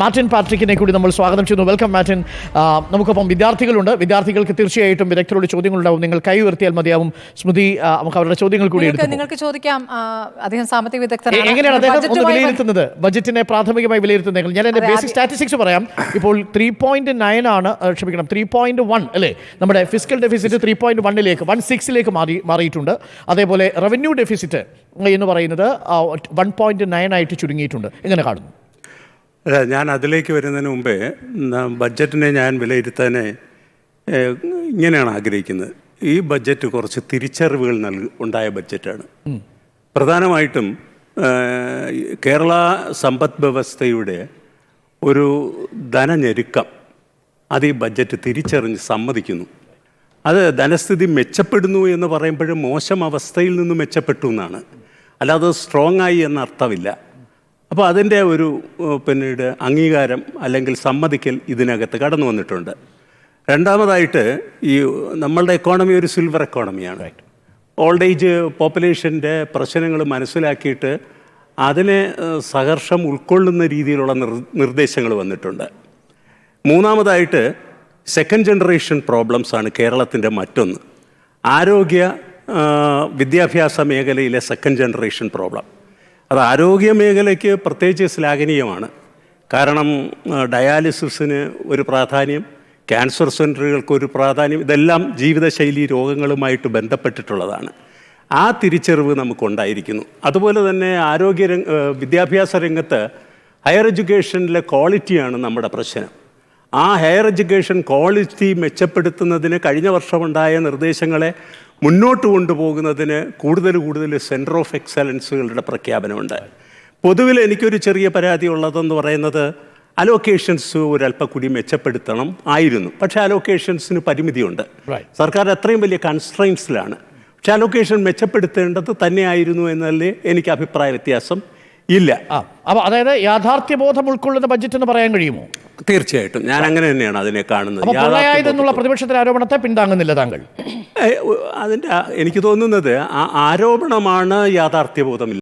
Martin പാട്രിക്കിനെ കൂടി നമ്മൾ സ്വാഗതം ചെയ്യുന്നു. വെൽക്കം മാറ്റിൻ നമുക്കൊപ്പം വിദ്യാർത്ഥികളുണ്ട്. വിദ്യാർത്ഥികൾക്ക് തീർച്ചയായിട്ടും വിദഗ്ധരോട് ചോദ്യങ്ങളുണ്ടാവും. നിങ്ങൾ കൈ ഉയർത്തിയാൽ മതിയാവും. സ്മൃതി നമുക്ക് അവരുടെ ചോദ്യങ്ങൾ കൂടി നിങ്ങൾക്ക് ചോദിക്കാം. അദ്ദേഹം സാമ്പത്തിക വിദഗ്ധരാണ് എങ്ങനെയാണ് അദ്ദേഹം ഒന്ന് വിലയിരുത്തുന്നത്? ബജറ്റിനെ പ്രാഥമികമായി വിലയിരുത്തുന്നത് ഞാൻ എന്റെ ബേസിക് സ്റ്റാറ്റിസ്റ്റിക്സ് പറയാം. ഇപ്പോൾ ത്രീ പോയിന്റ് നയൻ ആണ് ക്ഷമിക്കണം. ത്രീ പോയിന്റ് വൺ അല്ലേ? നമ്മുടെ ഫിസിക്കൽ ഡെഫിസിറ്റ് ത്രീ പോയിന്റ് വണ്ണിലേക്ക് വൺ സിക്സിലേക്ക് മാറി മാറിയിട്ടുണ്ട്. അതേപോലെ റവന്യൂ ഡെഫിസിറ്റ് എന്ന് പറയുന്നത് വൺ പോയിന്റ് നയൻ ആയിട്ട് ചുരുങ്ങിയിട്ടുണ്ട്. എങ്ങനെ കാണുന്നു? ഞാൻ അതിലേക്ക് വരുന്നതിന് മുമ്പേ ബഡ്ജറ്റിനെ ഞാൻ വിലയിരുത്താനെ ഇങ്ങനെയാണ് ആഗ്രഹിക്കുന്നത്. ഈ ബഡ്ജറ്റ് കുറച്ച് തിരിച്ചറിവുകൾ നൽകി ഉണ്ടായ ബഡ്ജറ്റാണ്. പ്രധാനമായിട്ടും കേരള സമ്പദ് വ്യവസ്ഥയുടെ ഒരു ധനഞെരുക്കം അത് ഈ ബഡ്ജറ്റ് തിരിച്ചറിഞ്ഞ് സമ്മതിക്കുന്നു. അത് ധനസ്ഥിതി മെച്ചപ്പെടുന്നു എന്ന് പറയുമ്പോഴും മോശം അവസ്ഥയിൽ നിന്ന് മെച്ചപ്പെട്ടു എന്നാണ്. അല്ലാതെ സ്ട്രോങ് ആയി എന്ന അർത്ഥമില്ല അപ്പോൾ അതിന്റെ ഒരു പിന്നീട് അംഗീകാരം അല്ലെങ്കിൽ സമ്മതിക്കൽ ഇതിനകത്ത് കടന്നു വന്നിട്ടുണ്ട്. രണ്ടാമതായിട്ട് ഈ നമ്മളുടെ എക്കോണമി ഒരു സിൽവർ എക്കോണമിയാണ് ഓൾഡ് ഏജ് പോപ്പുലേഷന്റെ പ്രശ്നങ്ങൾ മനസ്സിലാക്കിയിട്ട് അതിനെ സഹർഷം ഉൾക്കൊള്ളുന്ന രീതിയിലുള്ള നിർദ്ദേശങ്ങൾ വന്നിട്ടുണ്ട്. മൂന്നാമതായിട്ട് സെക്കൻഡ് ജനറേഷൻ പ്രോബ്ലംസ് ആണ് കേരളത്തിന്റെ മറ്റൊന്ന്. ആരോഗ്യ വിദ്യാഭ്യാസ മേഖലയിലെ സെക്കൻഡ് ജനറേഷൻ പ്രോബ്ലം അത് ആരോഗ്യ മേഖലയ്ക്ക് പ്രത്യേകിച്ച് ശ്ലാഘനീയമാണ്. കാരണം ഡയാലിസിസിന് ഒരു പ്രാധാന്യം ക്യാൻസർ സെന്ററുകൾക്ക് ഒരു പ്രാധാന്യം ഇതെല്ലാം ജീവിതശൈലി രോഗങ്ങളുമായിട്ട് ബന്ധപ്പെട്ടിട്ടുള്ളതാണ്. ആ തിരിച്ചറിവ് നമുക്കുണ്ടായിരിക്കുന്നു. അതുപോലെ തന്നെ ആരോഗ്യ രംഗ വിദ്യാഭ്യാസ രംഗത്ത് ഹയർ എഡ്യൂക്കേഷനിലെ ക്വാളിറ്റിയാണ് നമ്മുടെ പ്രശ്നം. ആ ഹയർ എഡ്യൂക്കേഷൻ ക്വാളിറ്റി മെച്ചപ്പെടുത്തുന്നതിന് കഴിഞ്ഞ വർഷമുണ്ടായ നിർദ്ദേശങ്ങളെ മുന്നോട്ട് കൊണ്ടുപോകുന്നതിന് കൂടുതൽ കൂടുതൽ സെന്റർ ഓഫ് എക്സലൻസുകളുടെ പ്രഖ്യാപനമുണ്ട്. പൊതുവിൽ എനിക്കൊരു ചെറിയ പരാതി ഉള്ളതെന്ന് പറയുന്നത് അലോക്കേഷൻസ് ഒരല്പം കൂടി മെച്ചപ്പെടുത്തണം ആയിരുന്നു. പക്ഷേ അലോക്കേഷൻസിന് പരിമിതിയുണ്ട്. സർക്കാർ അത്രയും വലിയ കൺസ്ട്രൈൻസിലാണ് പക്ഷേ അലോക്കേഷൻ മെച്ചപ്പെടുത്തേണ്ടത് തന്നെയായിരുന്നു എന്നതിൽ എനിക്ക് അഭിപ്രായ വ്യത്യാസം ഇല്ല. അപ്പോൾ അപ്പൊ അതായത് യാഥാർത്ഥ്യബോധം ഉൾക്കൊള്ളുന്ന ബഡ്ജറ്റ് എന്ന് പറയാൻ കഴിയുമോ? തീർച്ചയായിട്ടും. ഞാൻ അങ്ങനെ തന്നെയാണ് അതിനെ കാണുന്നത്. പ്രതിപക്ഷത്തിന്റെ ആരോപണത്തെ പിന്താങ്ങുന്നില്ല താങ്കൾ? അതിന്റെ എനിക്ക് തോന്നുന്നത് ആ ആരോപണമാണ് യാഥാർത്ഥ്യബോധമില്ല.